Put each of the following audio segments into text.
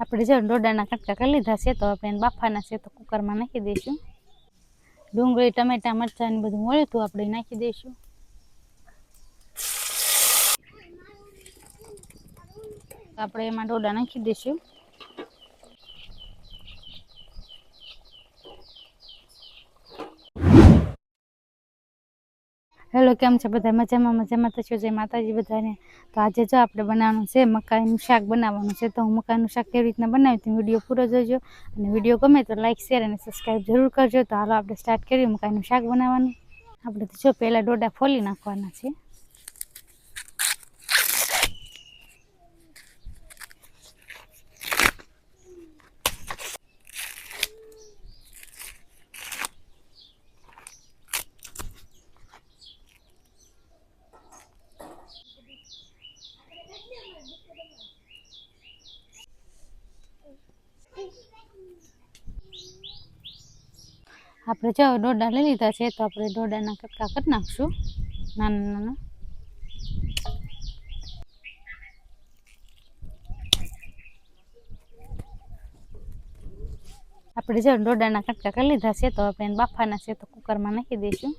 આપણે જો ડોડાના કટકા કરી લીધા છે, તો આપણે એને બાફાના છે, તો કુકરમાં નાખી દઈશું. ડુંગળી, ટમેટા, મરચાં ને બધું મળ્યું હતું આપણે નાખી દઈશું. આપણે એમાં ડોડા નાખી દઈશું. હેલો, કેમ છે બધા? મજામાં મજામાં તો છો? જય માતાજી બધાને. તો આજે જો આપણે બનાવવાનું છે, મકાઈનું શાક બનાવવાનું છે. તો હું મકાઈનું શાક કેવી રીતના બનાવી તો વીડિયો પૂરો જોજો. અને વીડિયો ગમે તો લાઇક શેર અને સબસ્ક્રાઈબ જરૂર કરજો. તો હાલો આપણે સ્ટાર્ટ કરીએ મકાઈનું શાક બનાવવાનું. આપણે તો જો પહેલાં ડોડા ફોલી નાખવાના છે. આપણે જો ડોડા લઈ લીધા છે, તો આપણે ડોડાના કટકા કરી નાખશું. નાના નાના આપણે જો ડોડાના કટકા કરી લીધા છે, તો આપણે બાફાના છે, તો કુકરમાં નાખી દઈશું.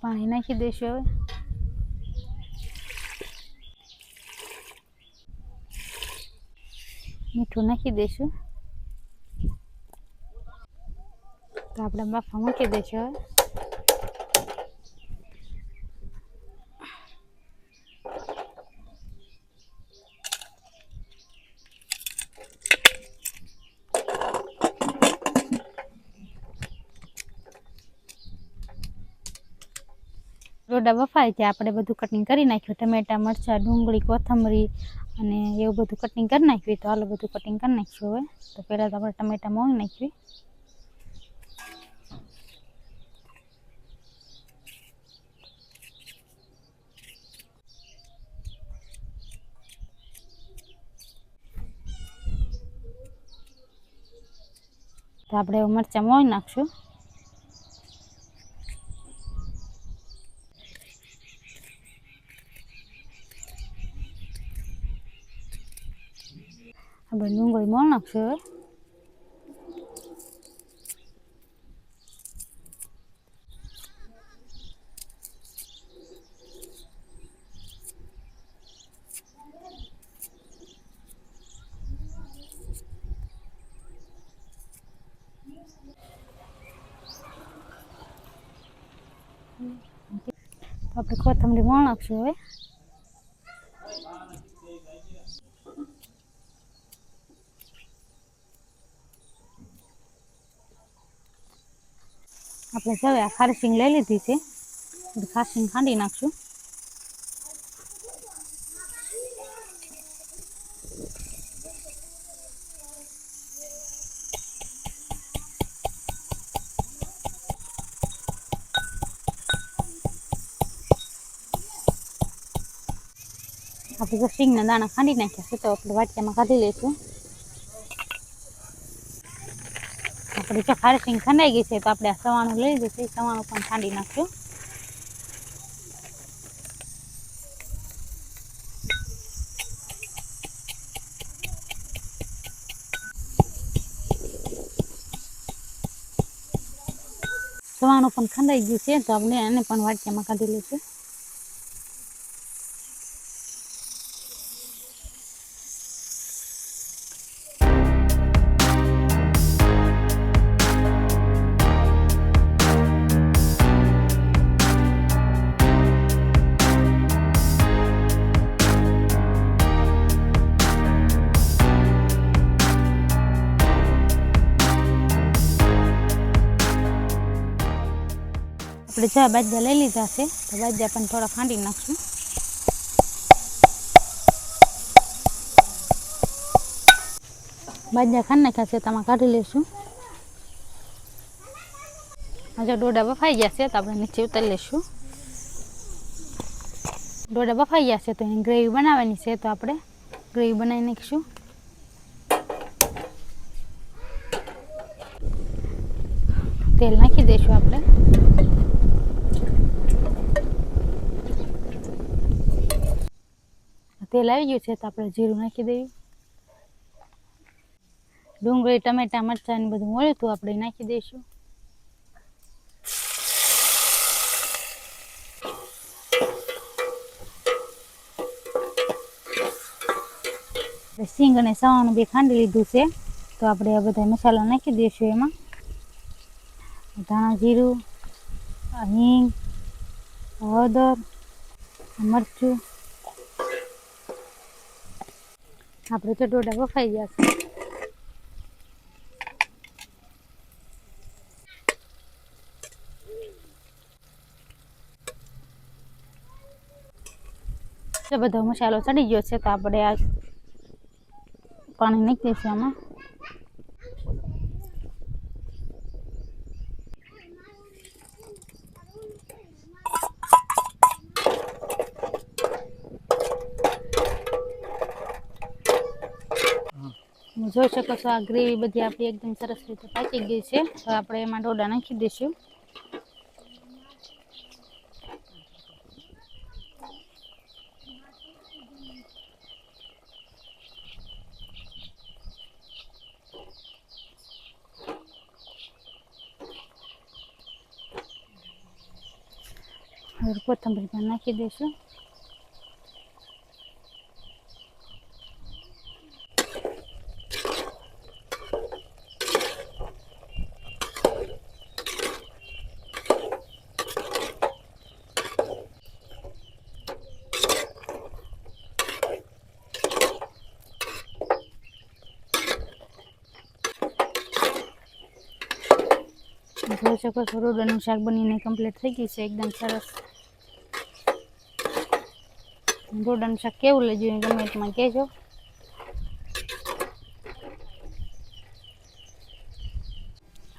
પાણી નાખી દઈશું હવે. મીઠું નાખી દઈશું. તો આપણે બાફા મૂકી દઈશું ડોડા બફાય ત્યાં આપણે બધું કટિંગ કરી નાખ્યું. ટમેટા, મરચાં, ડુંગળી, કોથમરી અને એવું બધું કટિંગ કરી નાખ્યું તો હાલો બધું કટિંગ કરી નાખ્યું હવે. તો પહેલાં તો આપણે ટમેટા મોઈ નાખ્યું તો આપણે મરચાં મોઈ નાખશું. આપણે ડુંગળી મોણ નાખશું હવે આપણે કોથમરી મોણ નાખશું આપણે હવે આ ખારસિંગ લઈ લીધી છે. ખારસિંગ ખાંડી નાખશું. આપણે સિંગના દાણા ખાંડી નાખ્યા છે તો આપણે વાટકામાં કાઢી લઈશું. આપણે જો ખારસિંગ ખંડાઈ ગઈ છે તો આપણે આ સવાણું લઈ જશે સવાણું પણ ખાંડી નાખશું સવાણું પણ ખંડાઈ ગયું છે, તો આપણે એને પણ વાટકામાં કાઢી લઈશું. આપણે જ્યાં બાજા લઈ લીધા છે. તો બાજા પણ થોડા ખાંડી નાખશું. બાજા ખાંડ નાખ્યા છે તમે કાઢી લઈશું. હજુ ડોડા બફાઈ ગયા છે, તો આપણે નીચે ઉતારી લઈશું. ડોડા બફાઈ ગયા છે, તો એની ગ્રેવી બનાવવાની છે, તો આપણે ગ્રેવી બનાવી નાખીશું. તેલ નાખી દઈશું આપણે. તેલ આવી ગયું છે તો આપણે જીરું નાખી દઈએ. ડુંગળી, ટમેટા, મરચાં ને બધું મળ્યું હતું આપણે નાખી દઈશું. સિંગ અને સવાનું બે ખાંડી લીધું છે, તો આપણે આ બધા મસાલા નાખી દઈશું એમાં. ધાણા જીરું હિંગ, હળદર મરચું આપણે તો ડોડા બફાઈ ગયા છે. બધો મસાલો ચડી ગયો છે, તો આપણે આ પાણી નાખી દઈશું આમાં. જોઈ શકો છો, આ ગ્રેવી બધી આપણી એકદમ સરસ રીતે પાકી ગઈ છે. તો આપણે એમાં ડોડા નાખી દઈશું. કોથંબરી પણ નાખી દઈશું. જોઈ શકો છો. રોડનું શાક બનીને કમ્પ્લીટ થઈ ગયું છે. એકદમ સરસ. રોડનું શાક કેવું લાગ્યું એ કમેન્ટમાં કહેજો.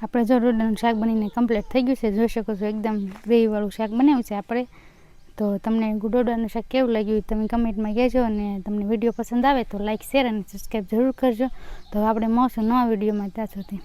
આપણે જો રોડનું શાક બનીને કમ્પ્લીટ થઈ ગયું છે, જોઈ શકો છો એકદમ ગ્રેવીવાળું શાક બનાવ્યું છે આપણે. તો તમને ગુડોડાનું શાક કેવું લાગ્યું તમે કમેન્ટમાં કહેજો અને તમને વીડિયો પસંદ આવે તો લાઇક શેર અને સબસ્ક્રાઈબ જરૂર કરજો. તો આપણે મળશું નવા વિડીયોમાં ત્યાં સુધી.